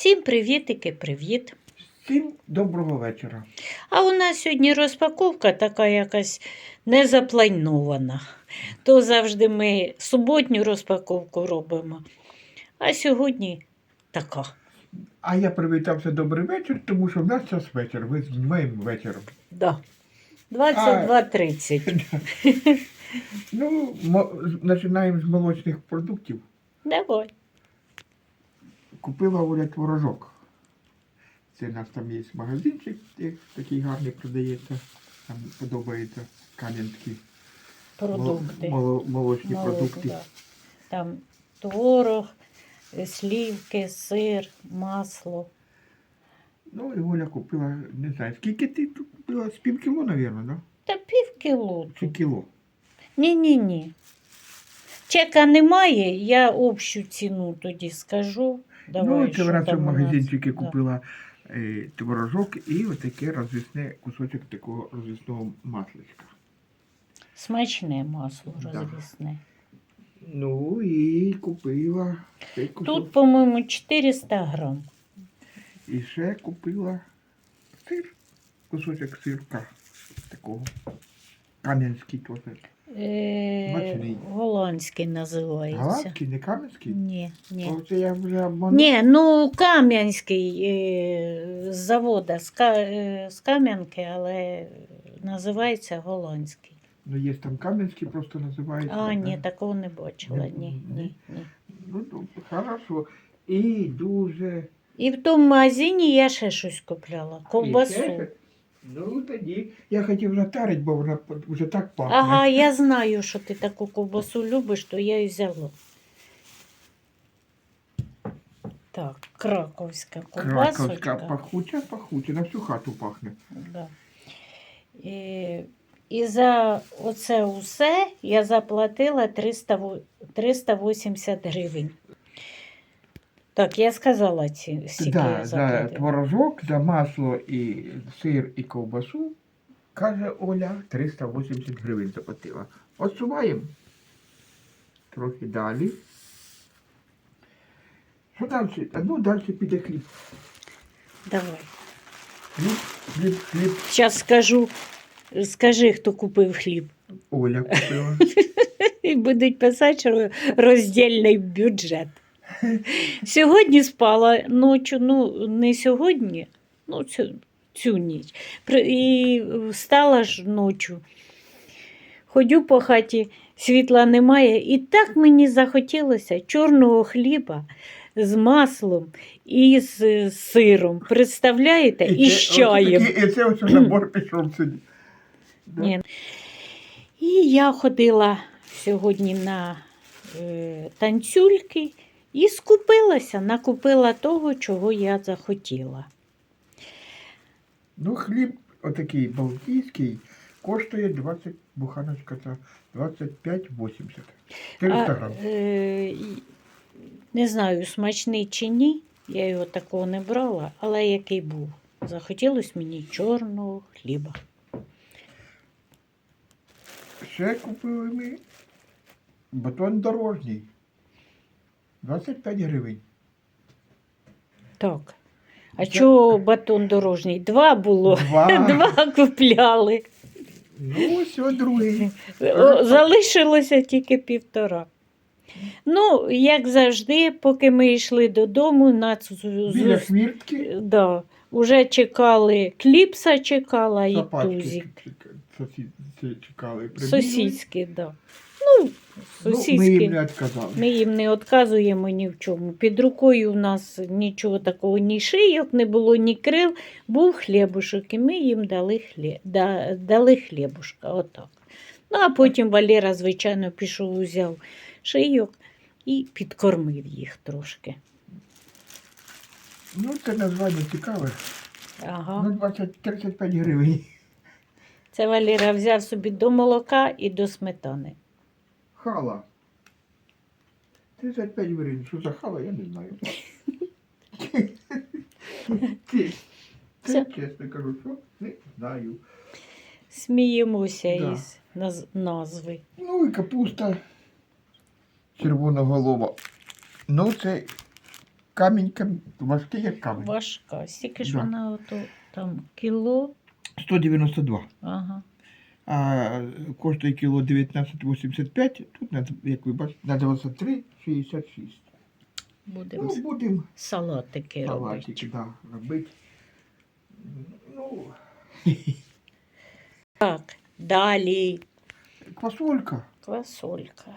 Всім привітики, привіт. Всім доброго вечора. А у нас сьогодні розпаковка така якась незапланована. То завжди ми суботню розпаковку робимо. А сьогодні така. А я привітався добрий вечір, тому що в нас час вечір. Ви з моїм вечором. Да. 22.30. Ну, починаємо з молочних продуктів. Давай. Купила Оля творожок. Це у нас там є магазинчик, такий гарний продається. Там подобається кам'янські Продукти. мол- молочні Молоко, продукти. да. Там творог, слівки, сир, масло. Ну і Оля купила, не знаю, скільки ти тут купила? З пів кіло, мабуть, да? Та пів кіло. Чи кіло? Ні-ні-ні. Чека немає, я общу ціну тоді скажу. Давай, ну, це вона в цьому магазинчику купила е, творожок і отаке розвісне кусочок такого розвісного масличка. Смачне масло Да. Ну і купила цей. Тут, по-моєму, 400 грам. І ще купила сир, кусочок сирка такого. Кам'янський теж. Е, голландський називається. Голландський, не кам'янський? Ні, ні. Оце я вже обманув. Ні, ну Кам'янський е, з завода з, Ка- е, з Кам'янки, але називається голландський. Ну є там кам'янський, просто називається. А, ні, да. такого не бачила. Ні, ні, ні. Ну, ну, хорошо. І дуже. І в тому магазині я ще щось купляла. Ковбасу. Ну тоді. Я хотів затарити, бо вона вже так пахне. Ага, я знаю, що ти таку ковбасу любиш, то я і взяла. Так, краковська ковбасочка. Краковська пахуча, пахуча, на всю хату пахне. Да. І, і за оце усе я заплатила 300, 380 гривень. Так, я сказала ці скільки я Да, за заплатила. творожок, за масло і сир і ковбасу, каже Оля, 380 гривень заплатила. Отсуваємо. Трохи далі. Що далі? А ну далі піде хліб. Давай. Хліб, хліб, хліб. Зараз скажу, скажи, хто купив хліб. Оля купила. І будуть писати, що роздільний бюджет. Сьогодні спала ночі, ну не сьогодні, ну цю, цю ніч. І встала ж ночі. Ходю по хаті, світла немає. І так мені захотілося чорного хліба з маслом і з сиром. Представляєте? І, це- з чаєм. І це ось набор пішов сьогодні. Да? Ні. І я ходила сьогодні на е, танцюльки і скупилася, накупила того, чого я захотіла. Ну, хліб отакий балтійський коштує 20 буханочка за 25,80. 400 грам. е, не знаю, смачний чи ні, я його такого не брала, але який був. Захотілося мені чорного хліба. Ще купили ми батон дорожній. 25 гривень. Так. А Це- чого батон дорожній? Два було. Два. Два купляли. Ну, ось другий. Залишилося тільки півтора. Ну, як завжди, поки ми йшли додому, зу- Біля хвіртки. да, вже чекали, кліпса чекала і тузик. це чекали. Сусідські, да. Ну, Ну, ми їм не відказали. Ми їм не відказуємо ні в чому. Під рукою в нас нічого такого, ні шийок, не було, ні крил. Був хлібушок, і ми їм дали, хлє... да... дали хлібушка. Отак. Ну, а потім Валера, звичайно, пішов, узяв шийок і підкормив їх трошки. Ну, це названня цікаве. Ага. Ну, 20-35 гривень. Це Валера взяв собі до молока і до сметани. Хала. 35 гривень. Що за хала, я не знаю. Це- чесно кажу, що не знаю. Сміємося Да. із наз... назви. Ну і капуста червоноголова. Ну, це камінь, камінь, важкий як камінь. Важка. Стільки ж Да. вона ото там кіло. 192. Ага. А коштує кіло 19,85. Тут, як ви бачите, на 23,66. Будемо Ну, будемо салатики робити. салатики да, робити. Ну, Так, далі квасолька. квасолька.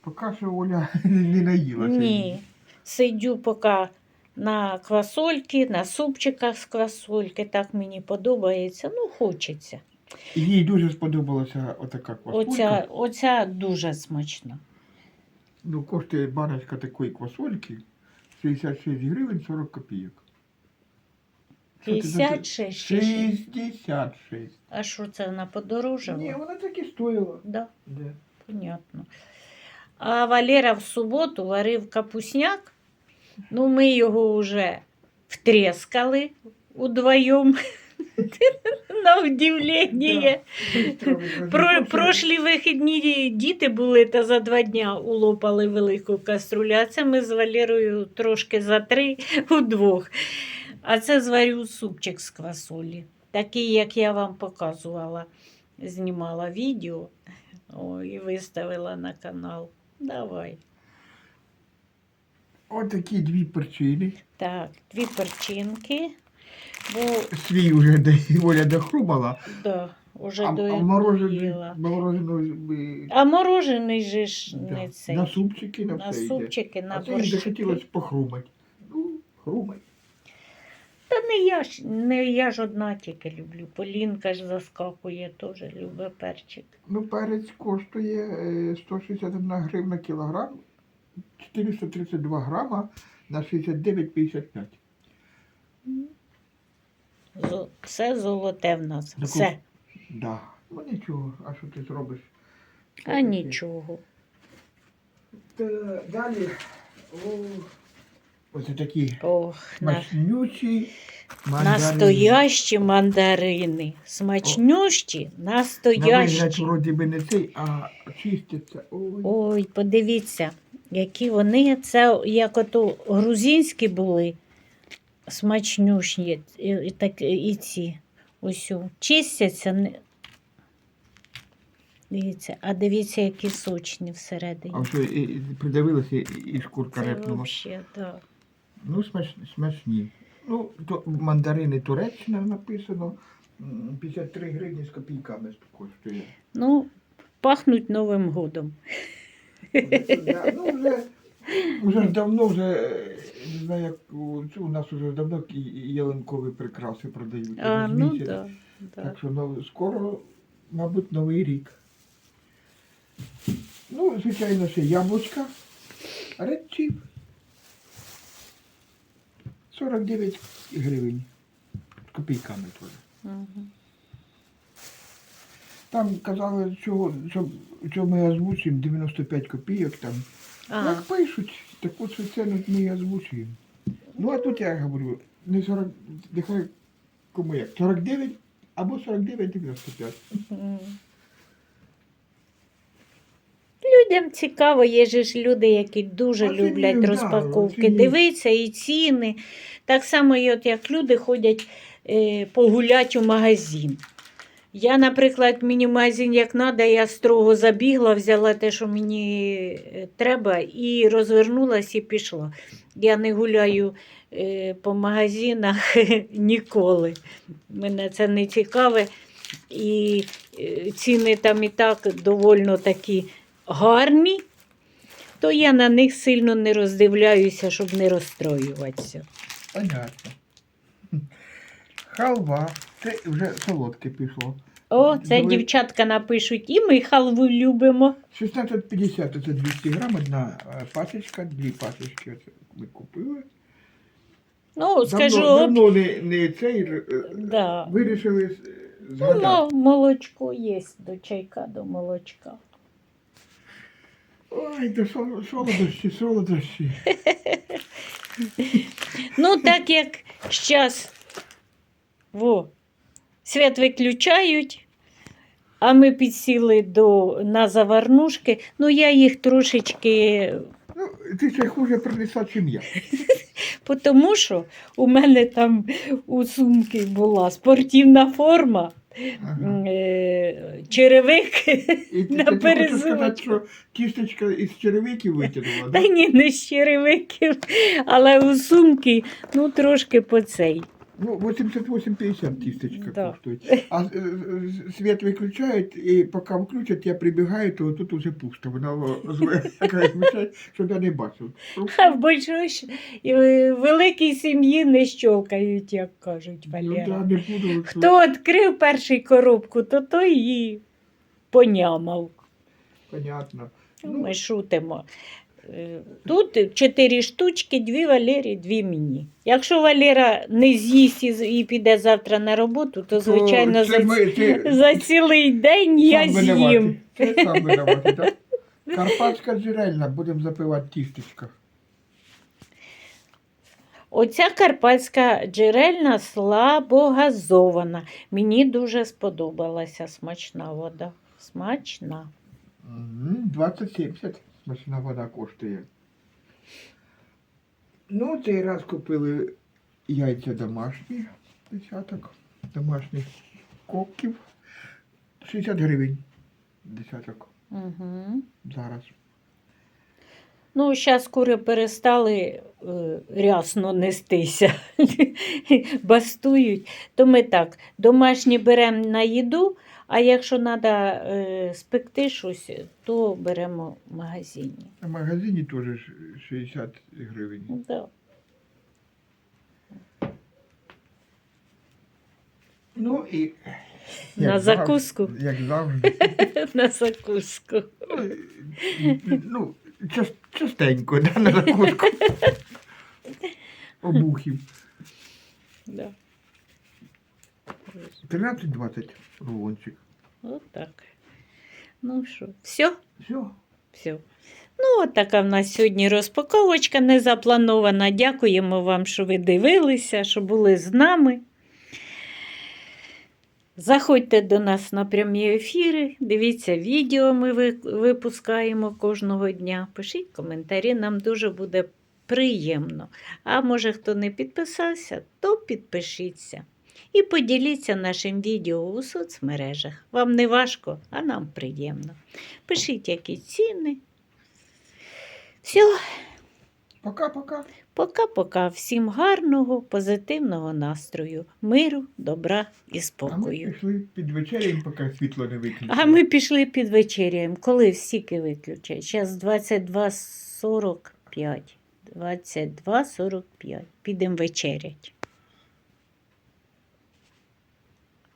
Поки що Оля не наїлася. Ні. Сидю поки на квасольки, на супчиках з квасольки. Так мені подобається. Ну, хочеться. Їй дуже сподобалася отака квасолька. Оця, оця дуже смачна. Ну, коштує баночка такої квасольки 66 гривень 40 копійок. Що ти за це? 56 чи ще? 66. А що це вона? Ні, вона так і стоїла. Да, Де? понятно. А Валера в суботу варив капусняк. Ну, ми його вже втрескали удвоєм. На удивлення. Про, прошлі вихідні діти були та за два дня улопали велику каструлю, а це ми з Валерою трошки за три удвох. А це зварю супчик з квасолі. Такий, як я вам показувала, знімала відео о, і виставила на канал. Давай. Отакі дві перчини. Так, дві перчинки. Бо Свій вже де Оля дохрумала, да, уже а, а доїла. морожений, морожений би, А морожений же ж да, не цей. на супчики, на, на все йде. супчики, на А це їй борщики. захотілося похрумати. Ну, хрумай. Та не я ж, не я ж одна тільки люблю. Полінка ж заскакує, теж любить перчик. Ну, перець коштує е, 161 гривна кілограм, 432 грама на 69,55. Зо- Все золоте в нас. Все. Да. Ну нічого, а що ти зробиш? А нічого. Та, далі. О, ось такі Ох, на... смачнючі мандарини. настоящі мандарини. Смачнющі, На вигляд настоящі. вроді би не цей, а чистяться. Ой. Ой, подивіться, які вони. Це як ото грузинські були. Смачнющі. І, так, і ці. Ось чистяться. Дивіться, а дивіться, які сочні всередині. А що і, і придавилося і, і шкурка Це репнула. да. Ну, смач, смачні. Ну, то мандарини Туреччина написано. 53 гривні з копійками коштує. Ну, пахнуть Новим годом. Ну, вже, вже ж давно, вже, е, не знаю, як у, у нас вже давно і- і ялинкові прикраси продають. А, через ну місяць. да, да. Так що ну, скоро, мабуть, новий рік. Ну, звичайно, ще яблучка. Red Chip. 49 гривень. З копійками теж. Мгм. Там казали, що, що, що ми озвучуємо 95 копійок там. Як пишуть, таку цю ціну ми і озвучуємо. Ну, а тут я говорю, не 40, нехай кому як, 49 або 49,95. мгм. Людям цікаво, є же ж люди, які дуже Оцінюють, люблять да, розпаковки. оцінюють. Дивиться і ціни. Так само, і от як люди ходять е, погулять у магазин. Я, наприклад, мені магазин як треба, я строго забігла, взяла те, що мені е, треба, і розвернулася і пішла. Я не гуляю е, по магазинах ніколи. Мене це не цікаве. І е, ціни там і так довольно такі гарні, то я на них сильно не роздивляюся, щоб не розстроюватися. Понятно. Халва. Це вже солодке пішло. О, це Диви- дівчатка напишуть, і ми халву любимо. 16,50 це 200 грам, одна е, пачечка, дві пачечки оце ми купили. Ну, скажу, давно, от, давно не, не цей е, да. вирішили е, Ну, згадати. мо- молочко є до чайка, до молочка. Ой, сол- солодощі, солодощі. Ну, так як зараз во, свят виключають, а ми підсіли до, на заварнушки, ну я їх трошечки Ну, ти ще хуже принесла, чим я. Тому що у мене там у сумки була спортивна форма, Ага. е, черевики. І ти, на ти хочеш що тістечка із черевиків витягнула, Та да? ні, не з черевиків, але у сумки ну, трошки по цей. Ну, 88,50 тістечка Да. коштують. А е, е, світ виключають, і поки включать, я прибігаю, то тут уже пусто. Вона о, зве- яка щоб я не бачив. А в большой великій сім'ї не щолкають, як кажуть Ну, да, не буду. Хто відкрив першу коробку, то той її понямав. Понятно. Ну, Ну, Ми шутимо. Е, Тут чотири штучки, дві Валері, дві мені. Якщо Валера не з'їсть і піде завтра на роботу, то, звичайно, за, за цілий день я з'їм. Карпатська джерельна, будемо запивати тістечка. Оця карпатська джерельна слабогазована. Мені дуже сподобалася смачна вода. Смачна. Мгм, 20-70 смачна вода коштує. Ну, цей раз купили яйця домашні, десяток домашніх коків. 60 гривень. Десяток. Угу. Зараз. Ну, зараз кури перестали е, рясно нестися, бастують. То ми так, домашні беремо на їду, а якщо треба е, спекти щось, то беремо в магазині. В магазині теж ж 60 гривень. Ну, Да. Ну і. На як зав- закуску. Як завжди. На закуску. Ну, час- частенько, да, на закуску. Обухів. Да. 13-20 рулончик. От так. Ну що, все? Все. Все. Ну, от така в нас сьогодні розпаковочка не запланована. Дякуємо вам, що ви дивилися, що були з нами. Заходьте до нас на прямі ефіри, дивіться відео, ми випускаємо кожного дня. Пишіть коментарі, нам дуже буде приємно. А може, хто не підписався, то підпишіться. І поділіться нашим відео у соцмережах. Вам не важко, а нам приємно. Пишіть, які ціни. Все, Пока-пока. пока-пока. Всім гарного, позитивного настрою, миру, добра і А ми пішли під вечерям, поки світло не виключили. А ми пішли під вечеряємо. Коли всіки виключать? Зараз 22.45. 22.45. Підемо вечерять.